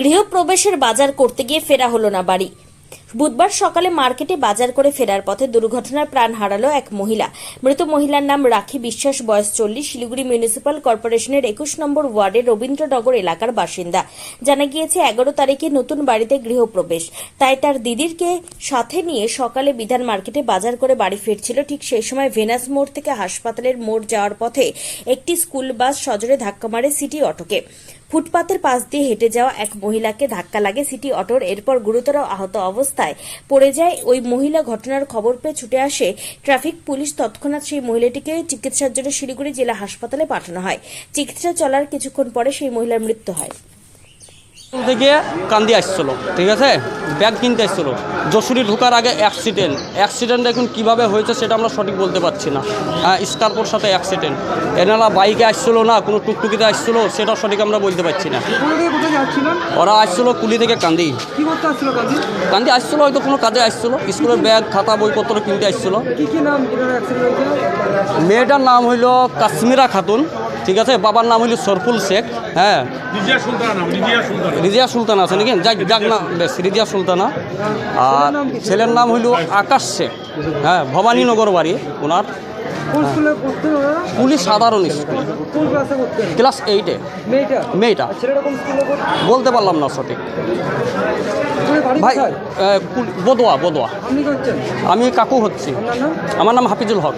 গৃহপ্রবেশের বাজার করতে গিয়ে ফেরা হলো না বাড়ি। বুধবার সকালে মার্কেটে বাজার করে ফেরার পথে দুর্ঘটনার প্রাণ হারালো এক মহিলা। মৃত মহিলার নাম রাখি বিশ্বাস, বয়স চল্লিশ, শিলিগুড়ি মিউনিসিপাল কর্পোরেশনের একুশ নম্বর ওয়ার্ডের রবীন্দ্রনগর এলাকার বাসিন্দা। জানা গিয়েছে, এগারো তারিখে নতুন বাড়িতে গৃহপ্রবেশ। তাই তার দিদিরকে সাথে নিয়ে সকালে বিধান মার্কেটে বাজার করে বাড়ি ফিরছিল। ঠিক সেই সময় ভেনাস মোড় থেকে হাসপাতালের মোড় যাওয়ার পথে একটি স্কুল বাস সজোরে ধাক্কা মারে সিটি অটোকে। ফুটপাতের পাশ দিয়ে হেঁটে যাওয়া এক মহিলাকে ধাক্কা লাগে সিটি অটোর। এরপর গুরুতর আহত অবস্থায় পড়ে যায়। ওই মহিলা ঘটনার খবর পেয়ে ছুটে আসে ট্রাফিক পুলিশ। তৎক্ষণাৎ সেই মহিলাটিকে চিকিৎসার জন্য শিলিগুড়ি জেলা হাসপাতালে পাঠানো হয়। চিকিৎসা চলার কিছুক্ষণ পরে সেই মহিলার মৃত্যু হয়। থেকে কান্দি আসছিল, ঠিক আছে? ব্যাগ কিনতে আসছিল যশোরে ঢোকার আগে অ্যাক্সিডেন্ট অ্যাক্সিডেন্ট এখন কীভাবে হয়েছে সেটা আমরা সঠিক বলতে পারছি না। হ্যাঁ স্কার্পোর সাথে অ্যাক্সিডেন্ট এনারা বাইকে আসছিল না কোনো টুকটুকিতে আসছিল সেটা সঠিক আমরা বলতে পারছি না। ওরা আসছিল কুলি থেকে কান্দি। কি করতে কান্দি? আসছিল হয়তো কোনো কাজে আসছিল। স্কুলের ব্যাগ খাতা বইপত্র কিনতে আসছিল। মেয়েটার নাম হইল কাশ্মীরা খাতুন। ঠিক আছে? বাবার নাম হইল সরফুল শেখ হ্যাঁ। রিজিয়া সুলতানা আছে নাকি? যাক যাক না বেশ রিজিয়া সুলতানা। আর ছেলের নাম হইল আকাশ শেখ হ্যাঁ ভবানীনগর বাড়ি ওনার। পুলিশ সাধারণ স্কুল। ক্লাসে এইটে মেয়েটা? বলতে পারলাম না সঠিক। ভাই বদোয়া বদোয়া। আমি কাকু হচ্ছি। আমার নাম হাফিজুল হক।